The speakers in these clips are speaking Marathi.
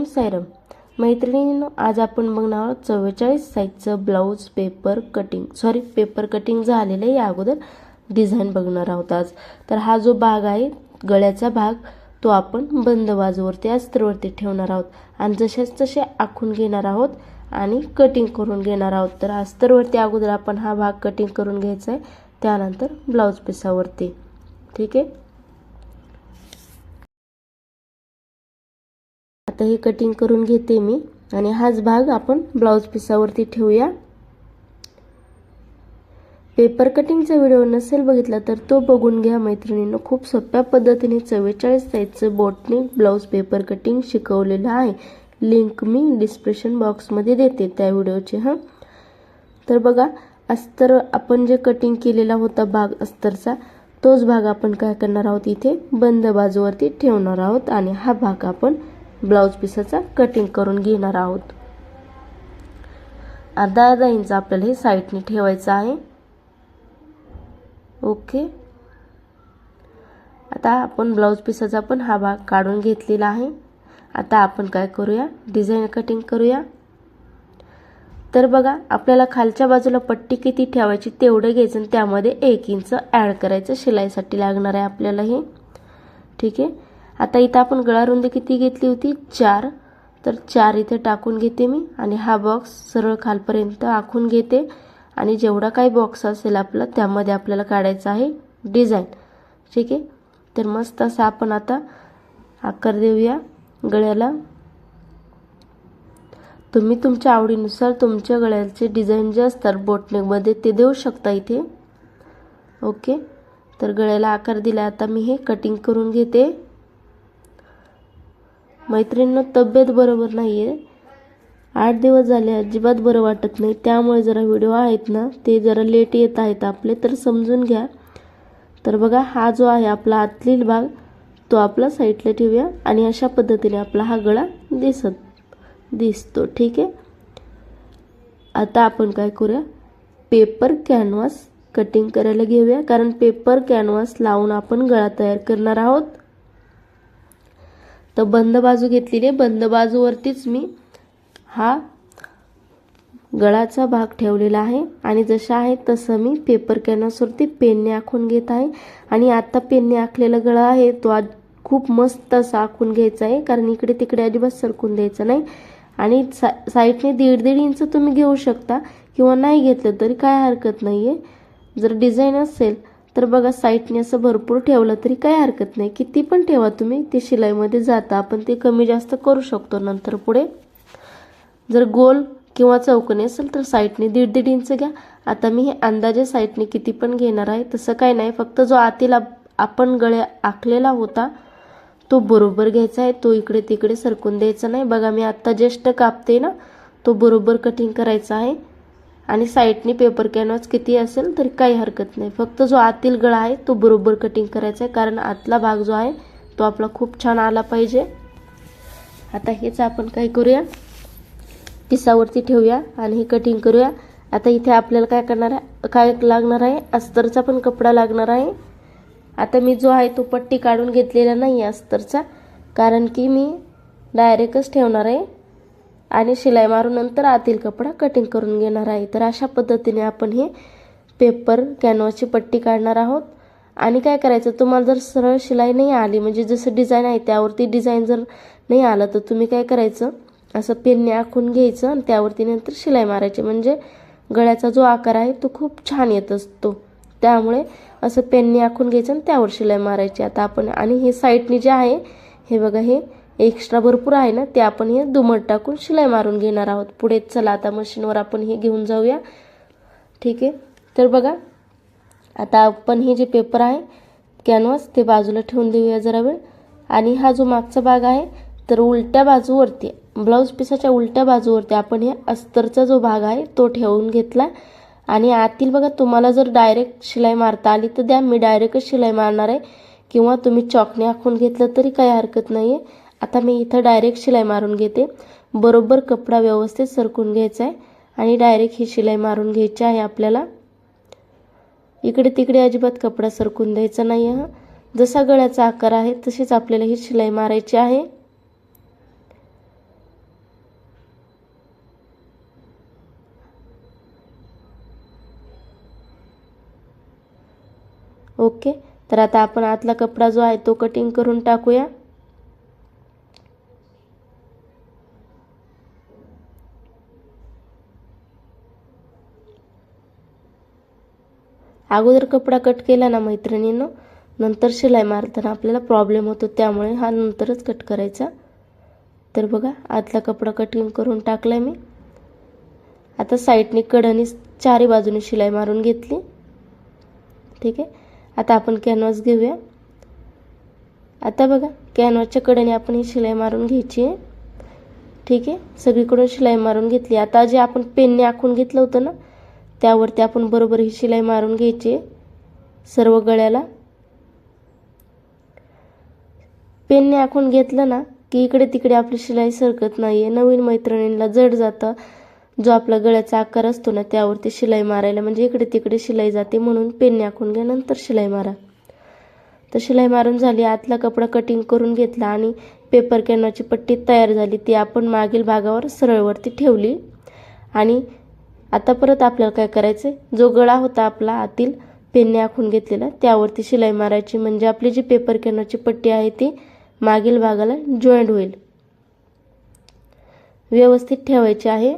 ओम सायरम मैत्रिणींनो आज आपण बघणार आहोत चव्वेचाळीस साईजचं blouse paper cutting. Sorry paper cutting झालेलं आहे या अगोदर डिझाईन बघणार आहोत आज. तर हा जो भाग आहे गळ्याचा भाग तो आपण बंद बाजूवरती अस्त्रवरती ठेवणार आहोत. आणि जसेच तसे आखून घेणार आहोत आणि कटिंग करून घेणार आहोत. तर अस्तरवरती अगोदर आपण हा भाग कटिंग करून घ्यायचा आहे त्यानंतर ब्लाऊज पिसावरती ठीक आहे? आता हे कटिंग करून घेते मी. आणि हाच भाग आपण ब्लाऊज पिसावरती ठेवूया. पेपर कटिंगचा व्हिडिओ नसेल बघितला तर तो बघून घ्या मैत्रिणीनं. खूप सोप्या पद्धतीने चव्वेचाळीस साईजचं boat neck blouse paper cutting शिकवलेलं आहे. लिंक मी डिस्क्रिप्शन बॉक्समध्ये देते त्या व्हिडिओची हां? तर बघा अस्तर आपण जे कटिंग केलेला होता भाग अस्तरचा तोच भाग आपण काय करणार आहोत इथे? बंद बाजूवरती ठेवणार आहोत. आणि हा भाग आपण ब्लाऊज पिसाचा कटिंग करून घेणार आहोत. अर्धा अर्धा इंच आपल्याला हे साईडने ठेवायचं आहे. ओके आता आपण ब्लाऊज पिसाचा पण हा भाग काढून घेतलेला आहे. आता आपण काय करूया? डिझाईन कटिंग करूया. तर बघा आपल्याला खालच्या बाजूला पट्टी किती ठेवायची तेवढं घ्यायचं आणि त्यामध्ये एक इंच ॲड करायचं. शिलाईसाठी लागणार आहे आपल्याला हे. ठीक आहे? आता इथं आपण गळा रुंदी किती घेतली होती? चार. तर चार इथे टाकून घेते मी. आणि हा बॉक्स सरळ खालपर्यंत आखून घेते. आणि जेवढा काही बॉक्स असेल आपला त्यामध्ये आपल्याला काढायचा आहे डिझाईन ठीक आहे? तर मस्त असं आपण आता आकार देऊया गळ्याला. तुम्ही तुमच्या आवडीनुसार तुमच्या गळ्याचे डिझाईन जे असतात बोटनेकमध्ये ते देऊ शकता इथे. ओके? तर गळ्याला आकार दिला आता मी हे कटिंग करून घेते. मैत्रिणींना तब्येत बरोबर नाही आहे आठ दिवस झाले अजिबात बरं वाटत नाही. त्यामुळे जरा व्हिडिओ आहेत ना ते जरा लेट येत आहेत आपले तर समजून घ्या. तर बघा हा जो आहे आपला आतलील भाग तो आपला साईडला ठेवूया आणि अशा पद्धतीने आपला हा गळा दिसत दिसतो. ठीक आहे? आता आपण काय करूया? पेपर कॅनव्हास कटिंग करायला घेऊया. कारण पेपर कॅनव्हास लावून आपण गळा तयार करणार आहोत. तर बंद बाजू घेतलेली आहे. बंद बाजूवरतीच मी हा गळाचा भाग ठेवलेला आहे. आणि जसं आहे तसं मी पेपर कॅनसवरती पेनने आखून घेत आहे. आणि आता पेनने आखलेला गळा आहे तो आज खूप मस्त असा आखून घ्यायचा आहे. कारण इकडे तिकडे अजिबात सरकून द्यायचं नाही. आणि सा साईडने दीड दीड इंच तुम्ही घेऊ शकता. किंवा नाही घेतलं तरी काय हरकत नाही आहे जर डिझाईन असेल तर बघा साईडने असं भरपूर ठेवलं तरी काही हरकत नाही. किती पण ठेवा तुम्ही ते शिलाईमध्ये जाता. आपण ते कमी जास्त करू शकतो नंतर पुढे. जर गोल किंवा चौकणी असेल तर साईडने दीड दीड इंच घ्या. आता मी हे अंदाजे साईडने किती पण घेणार आहे तसं काही नाही. फक्त जो आतील आपण गळ्या आखलेला होता तो बरोबर घ्यायचा आहे. तो इकडे तिकडे सरकून द्यायचा नाही. बघा मी आत्ता ज्येष्ठ कापते ना तो बरोबर कटिंग करायचा आहे. आणि साईडने पेपर कॅनव्हास किती असेल तरी काही हरकत नाही. फक्त जो आतील गळा आहे तो बरोबर कटिंग करायचा आहे. कारण आतला भाग जो आहे तो आपला खूप छान आला पाहिजे. आता हेच आपण काय करूया? पिसावरती ठेवूया आणि हे कटिंग करूया. आता इथे आपल्याला काय करणार आहे? काय लागणार आहे? अस्तरचा पण कपडा लागणार आहे. आता मी जो आहे तो पट्टी काढून घेतलेला नाही आहे अस्तरचा. कारण की मी डायरेक्टच ठेवणार आहे. आणि शिलाई मारून नंतर आतील कपडा कटिंग करून घेणार आहे. तर अशा पद्धतीने आपण हे पेपर कॅनवाची पट्टी काढणार आहोत. आणि काय करायचं? तुम्हाला जर सरळ शिलाई नाही आली म्हणजे जसं डिझाईन आहे त्यावरती डिझाईन जर नाही आलं तर तुम्ही काय करायचं? असं पेनने आखून घ्यायचं आणि त्यावरती नंतर शिलाई मारायची. म्हणजे गळ्याचा जो आकार आहे तो खूप छान येत असतो. त्यामुळे असं पेनने आखून घ्यायचं आणि त्यावर शिलाई मारायची. आता आपण आणि हे साईडने जे आहे हे बघा हे एक्स्ट्रा भरपूर आहे ना ते आपण हे दुमट टाकून शिलाई मारून घेणार आहोत. पुढे चला आता मशीनवर आपण हे घेऊन जाऊया. ठीक आहे? तर बघा आता आपण हे जे पेपर आहे कॅनव्हास ते बाजूला ठेवून देऊया जरा वेळ. आणि हा जो मागचा भाग आहे तर उलट्या बाजूवरती ब्लाऊज पिसाच्या उलट्या बाजूवरती आपण हे अस्तरचा जो भाग आहे तो ठेवून घेतला. आणि आतील बघा तुम्हाला जर डायरेक्ट शिलाई मारता आली तर द्या मी डायरेक्टच शिलाई मारणार आहे. किंवा तुम्ही चॉकने आखून घेतलं तरी काही हरकत नाही आहे आता मी इथं डायरेक्ट शिलाई मारून घेते. बरोबर कपडा व्यवस्थित सरकून घ्यायचा आहे आणि डायरेक्ट ही शिलाई मारून घ्यायची आहे आपल्याला. इकडे तिकडे अजिबात कपडा सरकून द्यायचा नाही आहे जसा गळ्याचा आकार आहे तशीच आपल्याला ही शिलाई मारायची आहे. ओके तर आता आपण आतला कपडा जो आहे तो कटिंग करून टाकूया. अगोदर कपडा कट केला ना मैत्रिणीनं नंतर शिलाई मारताना आपल्याला प्रॉब्लेम होतो त्यामुळे हा नंतरच कट करायचा. तर बघा आतला कपडा कटिंग करून टाकला मी. आता साईडने कडनी चारी बाजूने शिलाई मारून घेतली. ठीक आहे? आता आपण कॅनव्हास घेऊया. आता बघा कॅनव्हासच्या कडेने आपण ही शिलाई मारून घ्यायची आहे. ठीक आहे? सगळीकडून शिलाई मारून घेतली. आता जे आपण पेनने आखून घेतलं होतं ना त्यावरती आपण बरोबर ही शिलाई मारून घ्यायची. सर्व गळ्याला. पेनने आखून घेतलं ना की इकडे तिकडे आपली शिलाई सरकत नाही आहे नवीन मैत्रिणींना जड जातं. जो आपला गळ्याचा आकार असतो ना त्यावरती शिलाई मारायला म्हणजे इकडे तिकडे शिलाई जाते म्हणून पेनने आखून घ्या नंतर शिलाई मारा. तर शिलाई मारून झाली आतला कपडा कटिंग करून घेतला आणि पेपर कॅनवाची पट्टी तयार झाली. ती आपण मागील भागावर सरळवरती ठेवली. आणि आता परत आपल्याला काय करायचं जो गळा होता आपला आतील पेनने आखून घेतलेला त्यावरती शिलाई मारायची. म्हणजे आपली जी पेपर कॅनची पट्टी आहे ती मागील भागाला जॉईंट होईल. व्यवस्थित ठेवायची आहे.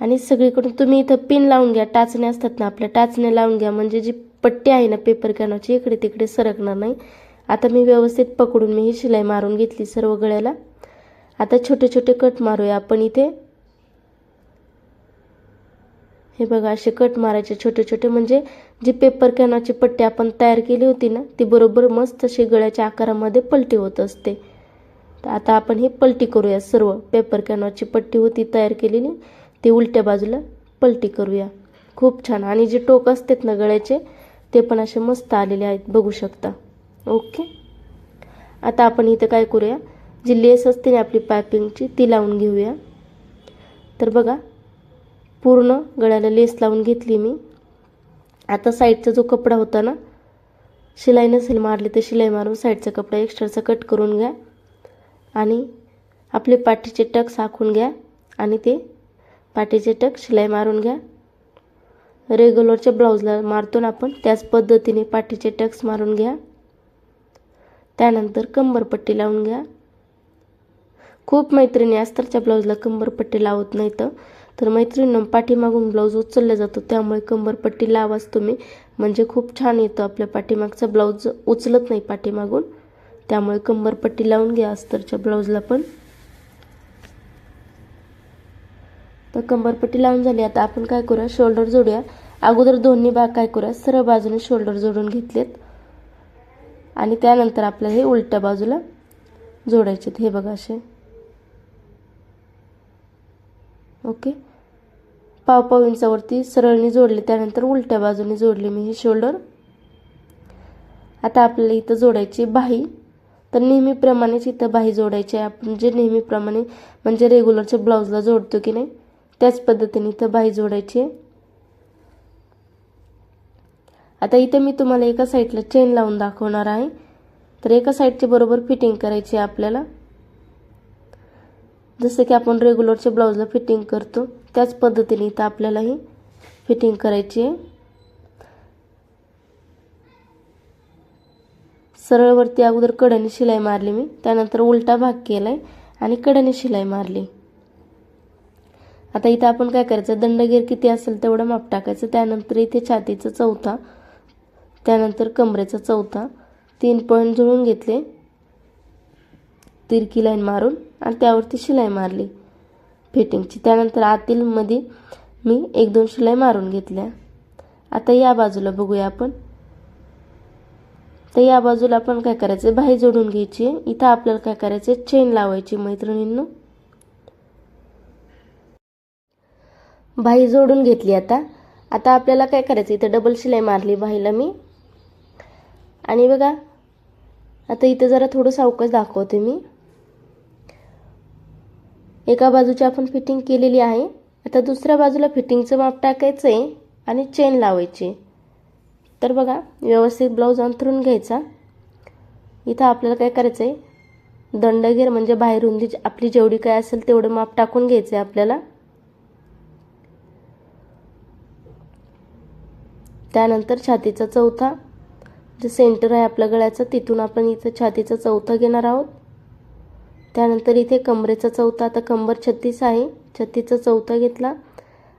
आणि सगळीकडून तुम्ही इथं पिन लावून घ्या. टाचण्या असतात ना आपल्या टाचण्या लावून घ्या. म्हणजे जी पट्टी आहे ना पेपर कॅनची इकडे तिकडे सरकणार नाही. आता मी व्यवस्थित पकडून मी ही शिलाई मारून घेतली सर्व गळ्याला. आता छोटे छोटे कट मारूया आपण इथे. हे बघा असे कट मारायचे छोटे छोटे म्हणजे जी पेपर कॅनाची पट्टी आपण तयार केली होती ना ती बरोबर मस्त अशी गळ्याच्या आकारामध्ये पलटी होत असते. तर आता आपण ही पलटी करूया सर्व. पेपर कॅनाची पट्टी होती तयार केलेली ती उलट्या बाजूला पलटी करूया. खूप छान. आणि जे टोक असतात ना गळ्याचे ते पण असे मस्त आलेले आहेत बघू शकता. ओके. आता आपण इथं काय करूया? जी लेस असते ना आपली पायपिंगची ती लावून घेऊया. तर बघा पूर्ण गळ्याला लेस लावून घेतली मी. आता साईडचा जो कपडा होता ना शिलाई नसेल मारली तर शिलाई मारून साईडचा कपडा एक्स्ट्राचा कट करून घ्या. आणि आपले पाठीचे टक साखून घ्या आणि ते पाठीचे टक शिलाई मारून घ्या. रेग्युलरच्या ब्लाऊजला मारतो ना आपण त्याच पद्धतीने पाठीचे टक्स मारून घ्या. त्यानंतर कंबरपट्टी लावून घ्या. खूप मैत्रिणी अस्तरच्या ब्लाऊजला कंबरपट्टी लावत नाही तर मैत्रिणीनं पाठीमागून ब्लाऊज उचलला जातो त्यामुळे कंबरपट्टी लावाच तुम्ही. म्हणजे खूप छान येतो आपल्या पाठीमागचा ब्लाऊज. उचलत नाही पाठीमागून. त्यामुळे कंबरपट्टी लावून घ्या अस्तरच्या ब्लाऊजला पण. तर कंबरपट्टी लावून झाली. आता आपण काय करूया? शोल्डर जोडूया. अगोदर दोन्ही भाग काय करूया? सरळ बाजूने शोल्डर जोडून घेतलेत. आणि त्यानंतर आपल्याला हे उलट्या बाजूला जोडायचे हे बघा असे. ओके. पाव पाव इंचावरती सरळनी जोडले त्यानंतर उलट्या बाजूने जोडले मी हे शोल्डर आता आपल्याला इथं जोडायची बाही. तर नेहमीप्रमाणेच इथं बाही जोडायची आहे. आपण जे नेहमीप्रमाणे म्हणजे रेग्युलरच्या ब्लाऊजला जोडतो की नाही त्याच पद्धतीने इथं बाही जोडायची आहे. आता इथे मी तुम्हाला एका साईडला चेन लावून दाखवणार आहे. तर एका साईडची बरोबर फिटिंग करायची आहे आपल्याला. जसं की आपण रेग्युलरच्या ब्लाऊजला फिटिंग करतो त्याच पद्धतीने इथं आपल्यालाही फिटिंग करायची आहे. सरळवरती अगोदर कड्याने शिलाई मारली मी त्यानंतर उलटा भाग केला आहे आणि कड्याने शिलाई मारली. आता इथं आपण काय करायचं दंडगीर किती असेल तेवढं माप टाकायचं त्यानंतर इथे छातीचा चौथा त्यानंतर कमरेचा चौथा तीन पॉईंट जुळून घेतले. तिरकी लाईन मारून आणि त्यावरती शिलाई मारली. फिटिंगची त्यानंतर आतील मध्ये मी एक दोन शिलाई मारून घेतल्या. आता या बाजूला बघूया आपण. तर या बाजूला आपण काय करायचं? बाही जोडून घ्यायची. इथं आपल्याला काय करायचं? चेन लावायची मैत्रिणींनो. बाही जोडून घेतली आता. आता आपल्याला काय करायचं? इथं डबल शिलाई मारली बाहीला मी. आणि बघा आता इथं जरा थोडं सावकाश दाखवते मी. एका बाजूची आपण फिटिंग केलेली आहे. आता दुसऱ्या बाजूला फिटिंगचं माप टाकायचं आहे आणि चेन लावायची. तर बघा व्यवस्थित ब्लाऊज अंथरून घ्यायचा. इथं आपल्याला काय करायचं आहे दंडगीर म्हणजे बाहेर रुंदी आपली जेवढी काय असेल तेवढं माप टाकून घ्यायचं आहे आपल्याला. त्यानंतर छातीचा चौथा जे सेंटर आहे आपल्या गळ्याचं तिथून आपण इथं छातीचा चौथा घेणार आहोत. त्यानंतर इथे कमरेचा चौथा आता कंबर छत्तीस आहे. छत्तीसचा चौथा घेतला.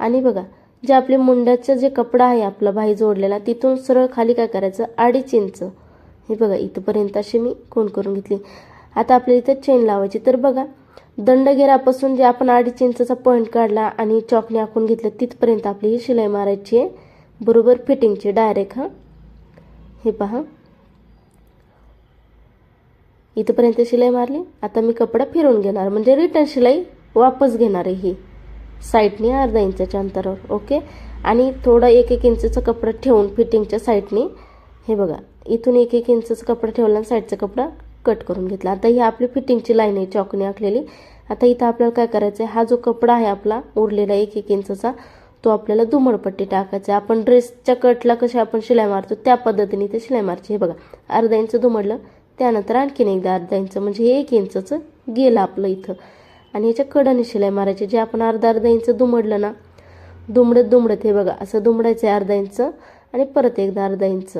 आणि बघा जे आपले मुंड्याचं जे कपडा आहे आपला भाई जोडलेला तिथून सरळ खाली काय करायचं? अडीच इंच. हे बघा इथंपर्यंत अशी मी कोण करून घेतली. आता आपल्याला इथे चेन लावायची. तर बघा दंडगेरापासून जे आपण अडीच इंचचा पॉईंट काढला आणि चॉकने आखून घेतलं तिथपर्यंत आपली ही शिलाई मारायची आहे. बरोबर फिटिंगची डायरेक्ट हां. हे पहा. इथंपर्यंत शिलाई मारली. आता मी कपडा फिरवून घेणार. म्हणजे रिटर्न शिलाई वापस घेणार आहे ही. साईडने अर्धा इंचाच्या अंतरावर. ओके आणि थोडा एक एक इंचचा कपडा ठेवून फिटिंगच्या साईडने हे बघा. इथून एक एक इंचचा कपडा ठेवला आणि साईडचा कपडा कट करून घेतला. आता ही आपली फिटिंगची लाईन आहे चॉकने आखलेली. आता इथं आपल्याला काय करायचं आहे हा जो कपडा आहे आपला उरलेला एक एक इंचचा तो आपल्याला दुमडपट्टी टाकायचा. आहे आपण ड्रेसच्या कटला कशी आपण शिलाई मारतो त्या पद्धतीने ते शिलाई मारची. हे बघा अर्धा इंच दुमडलं त्यानंतर आणखीन एकदा अर्धा इंच म्हणजे हे एक इंचचं गेलं आपलं इथं. आणि याच्या कडाने शिलाई मारायची. जे आपण अर्धा अर्धा इंच दुमडलं ना दुमडत दुमडत हे बघा असं दुमडायचं आहे अर्धा इंच आणि परत एकदा अर्धा इंच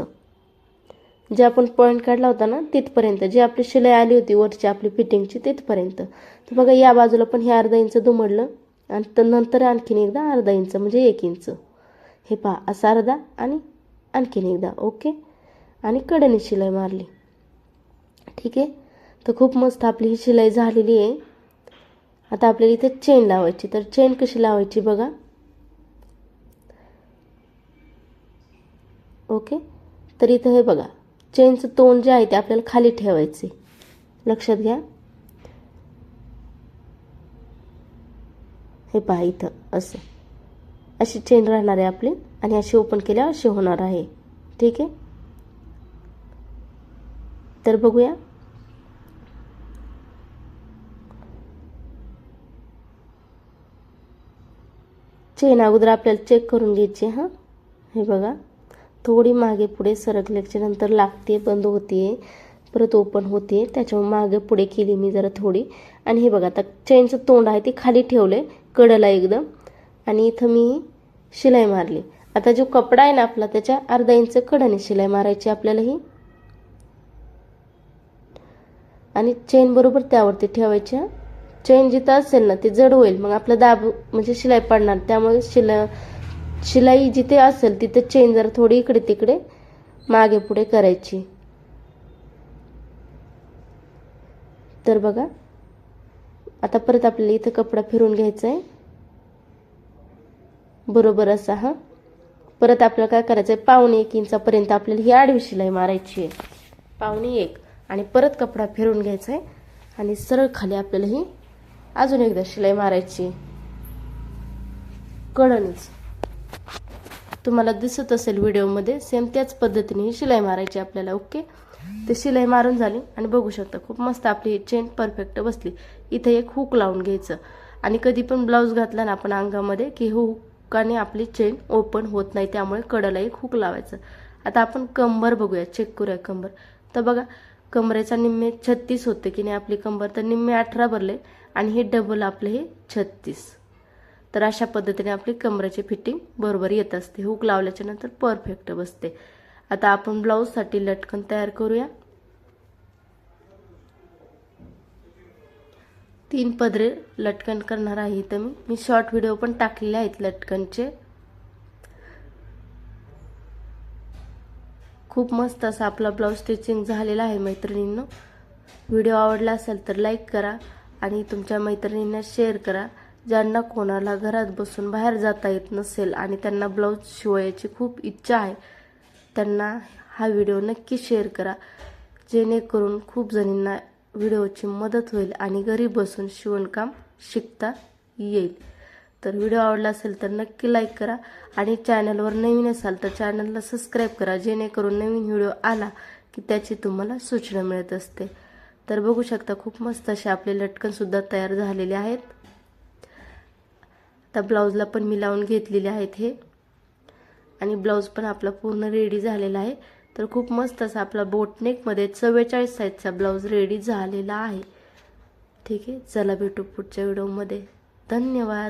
जे आपण पॉईंट काढला होता ना तिथपर्यंत. जी आपली शिलाई आली होती वरची आपली फिटिंगची तिथपर्यंत. तर बघा या बाजूला पण हे अर्धा इंच दुमडलं आणि तर नंतर आणखीन एकदा अर्धा इंच म्हणजे एक इंच. हे पहा असा अर्धा आणि आणखीन एकदा ओके? आणि कडेने शिलाई मारली. ठीक आहे? तर खूप मस्त आपली ही शिलाई झालेली आहे. आता आपल्याला इथे चेन लावायची. तर चेन कशी लावायची बघा. ओके? तर इथं हे बघा. चेनचं तोंड जे आहे ते आपल्याला खाली ठेवायचे लक्षात घ्या. हे पहा इथं असं. अशी चेन राहणार आहे आपली आणि अशी ओपन केल्यावर अशी होणार आहे. ठीक आहे? तर बघूया. चेन अगोदर आपल्याला चेक करून घ्यायची हां? हे बघा. थोडी मागे पुढे सरकल्याच्या नंतर लागते बंद होते परत ओपन होते. त्याच्यामुळे मागे पुढे केली मी जरा थोडी. आणि हे बघा आता चेनचं तोंड आहे ते खाली ठेवले कडला एकदम. आणि इथं मी शिलाई मारली. आता जो कपडा आहे ना आपला त्याच्या अर्धा इंच कडाने शिलाई मारायची आपल्याला ही. आणि चेन बरोबर त्यावरती ठेवायच्या. चेन जिथं असेल ना ते जड होईल. मग आपलं दाब म्हणजे शिलाई पडणार. त्यामुळे शिला शिलाई जिथे असेल तिथे चेन जरा थोडी इकडे तिकडे मागे पुढे करायची. तर बघा आता परत आपल्याला इथं कपडा फिरून घ्यायचा आहे बरोबर असा हा? परत आपल्याला काय करायचं आहे पावणे एक इंचापर्यंत आपल्याला ही आडवी शिलाई मारायची आहे. पावणे एक. आणि परत कपडा फिरून घ्यायचा आहे आणि सरळ खाली आपल्याला ही अजून एकदा शिलाई मारायची कळणीच. तुम्हाला दिसत असेल व्हिडिओमध्ये सेम त्याच पद्धतीने ही शिलाई मारायची आपल्याला ओके? ते शिलाई मारून झाली आणि बघू शकता खूप मस्त आपली चेन परफेक्ट बसली. इथे एक हुक लावून घ्यायचं. आणि कधी पण ब्लाऊज घातला ना आपण अंगामध्ये की हो हुकाने आपली चेन ओपन होत नाही त्यामुळे कडला एक हुक लावायचं. आता आपण कंबर बघूया चेक करूया कंबर. तर बघा कमरेचा निम्मे छत्तीस होते की नाही आपली कंबर तर निम्मे अठरा भरले आणि हे डबल आपले हे छत्तीस. तर अशा पद्धतीने आपली कमरेची फिटिंग बरोबर येत असते. हुक लावल्याच्या नंतर परफेक्ट बसते. आता आपण ब्लाऊजसाठी लटकन तयार करूया. तीन पदरे लटकन करणार आहे इथं मी. मी शॉर्ट व्हिडिओ पण टाकलेले आहेत लटकनचे. खूप मस्त असा आपला ब्लाऊज स्टिचिंग झालेला आहे मैत्रिणींनो. व्हिडिओ आवडला असेल तर लाईक करा आणि तुमच्या मैत्रिणींना शेअर करा. ज्यांना कोणाला घरात बसून बाहेर जाता येत नसेल आणि त्यांना ब्लाऊज शिवायची खूप इच्छा आहे त्यांना हा व्हिडिओ नक्की शेअर करा. जेणेकरून खूप जणींना व्हिडिओची मदत होईल आणि घरी बसून शिवणकाम शिकता येईल. तर व्हिडिओ आवडला असेल तर नक्की लाईक करा आणि चॅनलवर नवीन असाल तर चॅनलला सबस्क्राईब करा जेणेकरून नवीन व्हिडिओ आला की त्याची तुम्हाला सूचना मिळत असते. तर बघू शकता खूप मस्त असे आपले लटकनसुद्धा तयार झालेले आहेत. आता ब्लाऊजला पण मी लावून घेतलेले आहेत हे. आणि ब्लाऊज पण आपला पूर्ण रेडी झालेला आहे. तर खूप मस्त असा आपला बोटनेकमध्ये चव्वेचाळीस साईजचा ब्लाऊज रेडी झालेला आहे. ठीक आहे चला भेटू पुढच्या व्हिडिओमध्ये धन्यवाद.